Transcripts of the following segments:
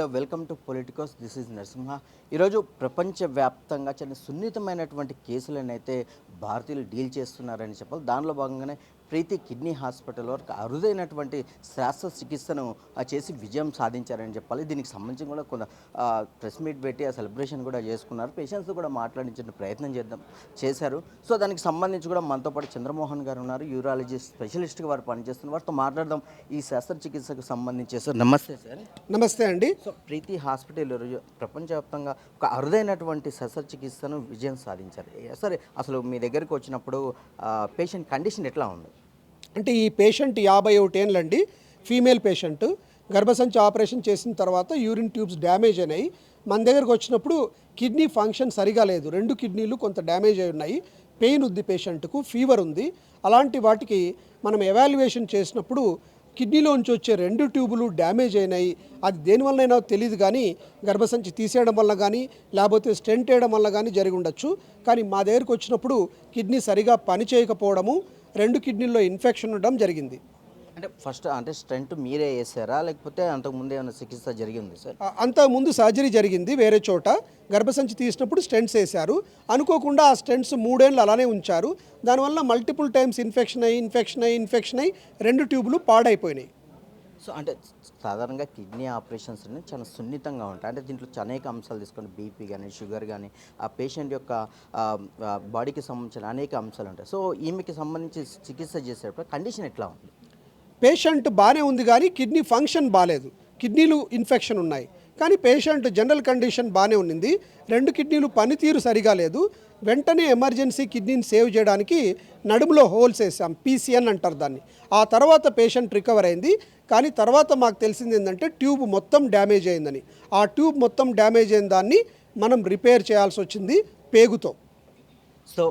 Hello welcome to Politicos. This is Narasimha. ఈరోజు ప్రపంచవ్యాప్తంగా చాలా సున్నితమైనటువంటి కేసులను అయితే భారతీయులు డీల్ చేస్తున్నారని చెప్పాలి. దానిలో భాగంగానే ప్రీతి కిడ్నీ హాస్పిటల్ వరకు అరుదైనటువంటి శస్త్రచికిత్సను ఆ, చేసి విజయం సాధించారని చెప్పాలి. దీనికి సంబంధించి కూడా కొంత ప్రెస్ మీట్ పెట్టి ఆ సెలబ్రేషన్ కూడా చేసుకున్నారు. పేషెంట్స్ కూడా మాట్లాడించిన ప్రయత్నం చేద్దాం చేశారు. సో దానికి సంబంధించి కూడా మనతో పాటు చంద్రమోహన్ గారు ఉన్నారు. యూరాలజీ స్పెషలిస్ట్గా వారు పనిచేస్తున్నారు. వారితో మాట్లాడదాం ఈ శస్త్రచికిత్సకు సంబంధించి. సార్ నమస్తే సార్. నమస్తే అండి. సో ప్రీతి హాస్పిటల్ ప్రపంచవ్యాప్తంగా ఒక అరుదైనటువంటి శస్త్రచికిత్సను విజయం సాధించారు. సరే అసలు మీ దగ్గరికి వచ్చినప్పుడు పేషెంట్ కండిషన్ ఎట్లా ఉంది? అంటే ఈ పేషెంట్ యాభై ఒకటి ఏళ్ళండి. ఫీమేల్ పేషెంట్ గర్భసంచి ఆపరేషన్ చేసిన తర్వాత యూరిన్ ట్యూబ్స్ డ్యామేజ్ అయినాయి. మన దగ్గరకు వచ్చినప్పుడు కిడ్నీ ఫంక్షన్ సరిగా లేదు. రెండు కిడ్నీలు కొంత డ్యామేజ్ అయి ఉన్నాయి. పెయిన్ ఉంది పేషెంట్కు ఫీవర్ ఉంది. అలాంటి వాటికి మనం ఎవాల్యుయేషన్ చేసినప్పుడు కిడ్నీలోంచి వచ్చే రెండు ట్యూబులు డ్యామేజ్ అయినాయి. అది దేనివల్లనైనా తెలియదు కానీ గర్భసంచి తీసేయడం వల్ల కానీ లేకపోతే స్టెంట్ వేయడం వల్ల కానీ జరిగి ఉండొచ్చు. కానీ మా దగ్గరికి వచ్చినప్పుడు కిడ్నీ సరిగా పని చేయకపోవడము రెండు కిడ్నీల్లో ఇన్ఫెక్షన్ ఉండడం జరిగింది. అంటే ఫస్ట్ అంటే స్ట్రెంట్ మీరే వేసారా లేకపోతే అంతకుముందు ఏమైనా చికిత్స జరిగింది సార్? ఆ, అంత ముందు సర్జరీ జరిగింది వేరే చోట. గర్భసంచి తీసినప్పుడు స్టెంట్స్ వేశారు. అనుకోకుండా ఆ స్టెంట్స్ మూడేళ్ళు అలానే ఉంచారు. దానివల్ల మల్టిపుల్ టైమ్స్ ఇన్ఫెక్షన్ అయ్యి ఇన్ఫెక్షన్ అయ్యి ఇన్ఫెక్షన్ అయ్యి రెండు ట్యూబులు పాడైపోయినాయి. సో అంటే సాధారణంగా కిడ్నీ ఆపరేషన్స్ అనేవి చాలా సున్నితంగా ఉంటాయి. అంటే దీంట్లో అనేక అంశాలు తీసుకోండి బీపీ కానీ షుగర్ కానీ ఆ పేషెంట్ యొక్క బాడీకి సంబంధించిన అనేక అంశాలు ఉంటాయి. సో ఈమెకి సంబంధించి చికిత్స చేసేటప్పుడు కండిషన్ ఎట్లా ఉంది పేషెంట్ బాగానే ఉంది కానీ కిడ్నీ ఫంక్షన్ బాగాలేదు కిడ్నీలు ఇన్ఫెక్షన్ ఉన్నాయి. కానీ పేషెంట్ జనరల్ కండిషన్ బాగానే ఉన్నింది. రెండు కిడ్నీలు పనితీరు సరిగా లేదు. వెంటనే ఎమర్జెన్సీ కిడ్నీని సేవ్ చేయడానికి నడుములో హోల్స్ వేసాం. పీసీఎన్ అంటారు దాన్ని. ఆ తర్వాత పేషెంట్ రికవర్ అయింది. కానీ తర్వాత మాకు తెలిసింది ఏంటంటే ట్యూబ్ మొత్తం డ్యామేజ్ అయిందని. ఆ ట్యూబ్ మొత్తం డ్యామేజ్ అయిన దాన్ని మనం రిపేర్ చేయాల్సి వచ్చింది పేగుతో. సో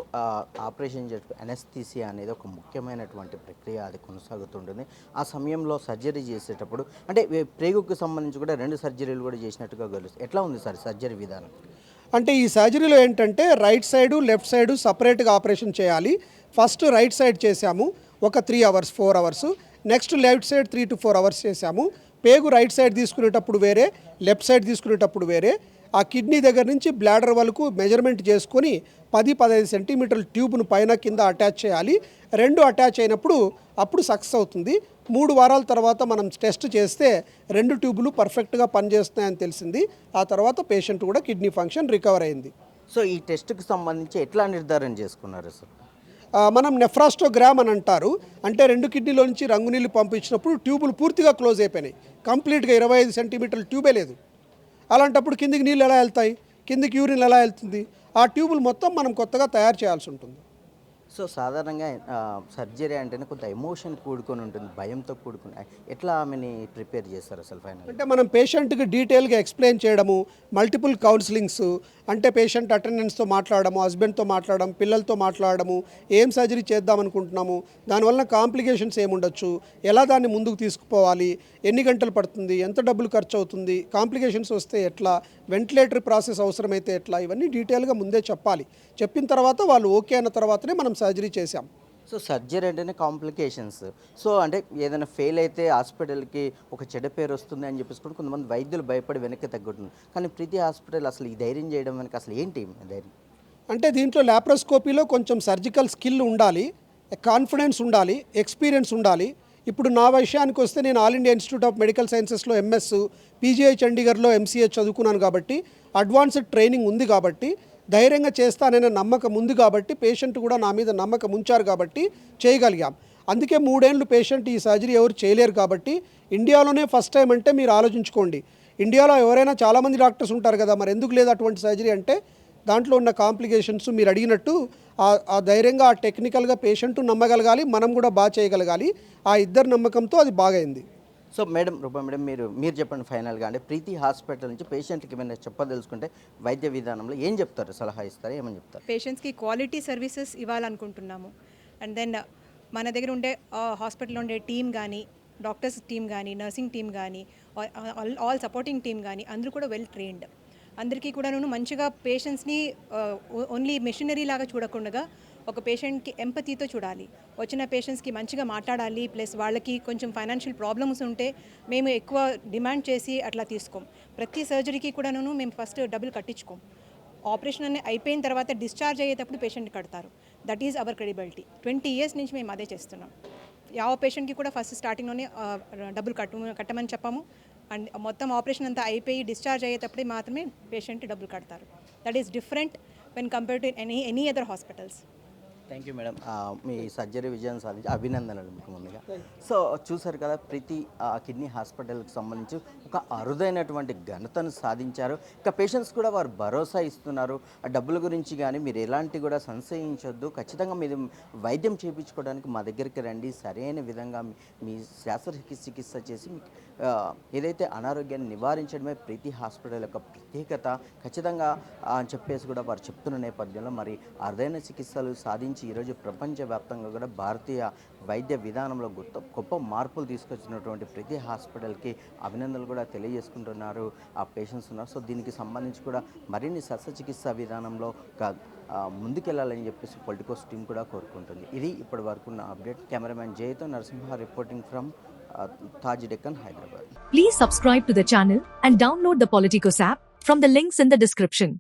ఆపరేషన్ చేసే అనస్థీసియా అనేది ఒక ముఖ్యమైనటువంటి ప్రక్రియ అది కొనసాగుతుంటుంది. ఆ సమయంలో సర్జరీ చేసేటప్పుడు అంటే ప్రేగుకు సంబంధించి కూడా రెండు సర్జరీలు కూడా చేసినట్టుగా కలుసు ఎట్లా ఉంది సార్ సర్జరీ విధానం? అంటే ఈ సర్జరీలో ఏంటంటే రైట్ సైడు లెఫ్ట్ సైడు సపరేట్గా ఆపరేషన్ చేయాలి. ఫస్ట్ రైట్ సైడ్ చేసాము ఒక three hours four hours. Next left side three to four hours చేసాము. పేగు రైట్ సైడ్ తీసుకునేటప్పుడు వేరే లెఫ్ట్ సైడ్ తీసుకునేటప్పుడు వేరే. ఆ కిడ్నీ దగ్గర నుంచి బ్లాడర్ వరకు మెజర్మెంట్ చేసుకొని పది పదహైదు సెంటీమీటర్ల ట్యూబ్ను పైన కింద అటాచ్ చేయాలి. రెండు అటాచ్ అయినప్పుడు అప్పుడు సక్సెస్ అవుతుంది. మూడు వారాల తర్వాత మనం టెస్ట్ చేస్తే రెండు ట్యూబులు పర్ఫెక్ట్గా పనిచేస్తున్నాయని తెలిసింది. ఆ తర్వాత పేషెంట్ కూడా కిడ్నీ ఫంక్షన్ రికవర్ అయింది. సో ఈ టెస్ట్కి సంబంధించి ఎట్లా నిర్ధారణ చేసుకున్నారు సార్? మనం నెఫ్రాస్టోగ్రామ్ అని అంటారు. అంటే రెండు కిడ్నీలో నుంచి రంగు నీళ్ళు పంపించినప్పుడు ట్యూబులు పూర్తిగా క్లోజ్ అయిపోయినాయి. కంప్లీట్గా ఇరవై ఐదు సెంటీమీటర్ల ట్యూబే లేదు. అలాంటప్పుడు కిందికి నీళ్ళు ఎలా వెళ్తాయి? కిందికి యూరిన్ ఎలా వెళ్తుంది? ఆ ట్యూబులు మొత్తం మనం కొత్తగా తయారు చేయాల్సి ఉంటుంది. సో సాధారణంగా సర్జరీ అంటేనే కొంత ఎమోషన్ కూడుకొని ఉంటుంది భయంతో కూడుకుని. ఎట్లా ఆమెని ప్రిపేర్ చేస్తారు అసలు ఫైనల్ అంటే మనం పేషెంట్కి డీటెయిల్గా ఎక్స్ప్లెయిన్ చేయడము మల్టిపుల్ కౌన్సిలింగ్స్ అంటే పేషెంట్ అటెండెన్స్తో మాట్లాడము హస్బెండ్తో మాట్లాడడం పిల్లలతో మాట్లాడము ఏం సర్జరీ చేద్దాం అనుకుంటున్నాము దానివల్ల కాంప్లికేషన్స్ ఏముండొచ్చు ఎలా దాన్ని ముందుకు తీసుకుపోవాలి ఎన్ని గంటలు పడుతుంది ఎంత డబ్బులు ఖర్చు అవుతుంది కాంప్లికేషన్స్ వస్తే ఎట్లా వెంటిలేటరీ ప్రాసెస్ అవసరమైతే ఎట్లా ఇవన్నీ డీటెయిల్గా ముందే చెప్పాలి. చెప్పిన తర్వాత వాళ్ళు ఓకే అన్న తర్వాతనే మనం సర్జరీ చేసాం సో సర్జరీ అంటేనే కాంప్లికేషన్స్. సో అంటే ఏదైనా ఫెయిల్ అయితే హాస్పిటల్కి ఒక చెడ్డ పేరు వస్తుంది అని చెప్పేసి కూడా కొంతమంది వైద్యులు భయపడి వెనక్కి తగ్గుతుంది కానీ ప్రతి హాస్పిటల్ అసలు ఈ ధైర్యం చేయడం వెనక అసలు ఏంటి ధైర్యం? అంటే దీంట్లో ల్యాప్రోస్కోపీలో కొంచెం సర్జికల్ స్కిల్ ఉండాలి కాన్ఫిడెన్స్ ఉండాలి ఎక్స్పీరియన్స్ ఉండాలి. ఇప్పుడు నా విషయానికి వస్తే నేను All India Institute of Medical సైన్సెస్లో MS PGI చండీగఢ్లో ఎంసీహెచ్ చదువుకున్నాను కాబట్టి అడ్వాన్స్డ్ ట్రైనింగ్ ఉంది కాబట్టి ధైర్యంగా చేస్తాననే నమ్మకం ఉంది కాబట్టి పేషెంట్ కూడా నా మీద నమ్మకం ఉంచారు కాబట్టి చేయగలిగాం. అందుకే మూడేళ్ళు పేషెంట్ ఈ సర్జరీ ఎవరు చేయలేరు కాబట్టి ఇండియాలోనే ఫస్ట్ టైం అంటే మీరు ఆలోచించుకోండి. ఇండియాలో ఎవరైనా చాలామంది డాక్టర్స్ ఉంటారు కదా మరి ఎందుకు లేదు అటువంటి సర్జరీ అంటే దాంట్లో ఉన్న కాంప్లికేషన్స్ మీరు అడిగినట్టు ఆ- ఆ ధైర్యంగా ఆ టెక్నికల్గా పేషెంట్ నమ్మగలగాలి మనం కూడా బాగా చేయగలగాలి. ఆ ఇద్దరు నమ్మకంతో అది బాగైంది. సో మేడం రూపా మేడం మీరు మీరు చెప్పండి ఫైనల్గా. అంటే ప్రీతి హాస్పిటల్ నుంచి పేషెంట్కి ఏమైనా చెప్పదలుచుకుంటే వైద్య విధానంలో ఏం చెప్తారు? సలహా ఇస్తారు? ఏమని చెప్తారు? పేషెంట్స్కి క్వాలిటీ సర్వీసెస్ ఇవ్వాలనుకుంటున్నాము. అండ్ దెన్ మన దగ్గర ఉండే హాస్పిటల్లో ఉండే టీం కానీ డాక్టర్స్ టీం కానీ నర్సింగ్ టీం కానీ ఆల్ ఆల్ సపోర్టింగ్ టీం కానీ అందరూ కూడా వెల్ ట్రైన్డ్. అందరికీ కూడా మంచిగా పేషెంట్స్ని ఓన్లీ మెషినరీ లాగా చూడకుండా ఒక పేషెంట్కి ఎంపతితో చూడాలి. వచ్చిన పేషెంట్స్కి మంచిగా మాట్లాడాలి ప్లస్ వాళ్ళకి కొంచెం ఫైనాన్షియల్ ప్రాబ్లమ్స్ ఉంటే మేము ఎక్కువ డిమాండ్ చేసి అట్లా తీసుకోం. ప్రతి సర్జరీకి కూడాను మేము ఫస్ట్ డబ్బులు కట్టించుకోం. ఆపరేషన్ అనే అయిపోయిన తర్వాత డిశ్చార్జ్ అయ్యేటప్పుడు పేషెంట్ కడతారు. That is our credibility twenty years నుంచి మేము అదే చేస్తున్నాం. యావ పేషెంట్కి కూడా ఫస్ట్ స్టార్టింగ్లోనే డబ్బులు కట్టు కట్టమని చెప్పాము. అండ్ మొత్తం ఆపరేషన్ అంతా అయిపోయి డిశ్చార్జ్ అయ్యేటప్పుడే మాత్రమే పేషెంట్ డబ్బులు కడతారు. That is different when compare to any any other hospitals thank you madam me surgery విజయం సాధించి అభినందనలు మీకు ముందుగా. సో చూసారు కదా ప్రతి ఆ, కిడ్నీ హాస్పిటల్కి సంబంధించి ఒక అరుదైనటువంటి ఘనతను సాధించారు. ఇక పేషెంట్స్ కూడా వారు భరోసా ఇస్తున్నారు. ఆ డబ్బుల గురించి కానీ మీరు ఎలాంటి కూడా సంశయించొద్దు. ఖచ్చితంగా మీరు వైద్యం చేయించుకోవడానికి మా దగ్గరికి రండి. సరైన విధంగా మీ- శాస్త్ర చికిత్స చేసి మీకు ఏదైతే అనారోగ్యాన్ని నివారించడమే ప్రతి హాస్పిటల్ యొక్క ప్రత్యేకత ఖచ్చితంగా అని చెప్పేసి కూడా వారు చెప్తున్న నేపథ్యంలో మరి అరుదైన చికిత్సలు సాధించి ఈరోజు ప్రపంచవ్యాప్తంగా కూడా భారతీయ వైద్య విధానంలో గొప్ప గొప్ప మార్పులు తీసుకొచ్చినటువంటి ప్రతి హాస్పిటల్కి అభినందనలు కూడా తెలియజేసుకుంటున్నారు. ఆ పేషెంట్స్ ఉన్నారు. సో దీనికి సంబంధించి కూడా మరిన్ని శస్త్రచికిత్స విధానంలో ముందుకెళ్ళాలని ముందుకెళ్ళాలని చెప్పేసి పొలిటికోస్ టీం కూడా కోరుకుంటుంది. ఇది ఇప్పటి వరకు ఉన్న update. Cameraman జయతో Narasimha reporting from Taj Deccan Hyderabad. Please subscribe to the channel and download the Politicos app from the links in the description.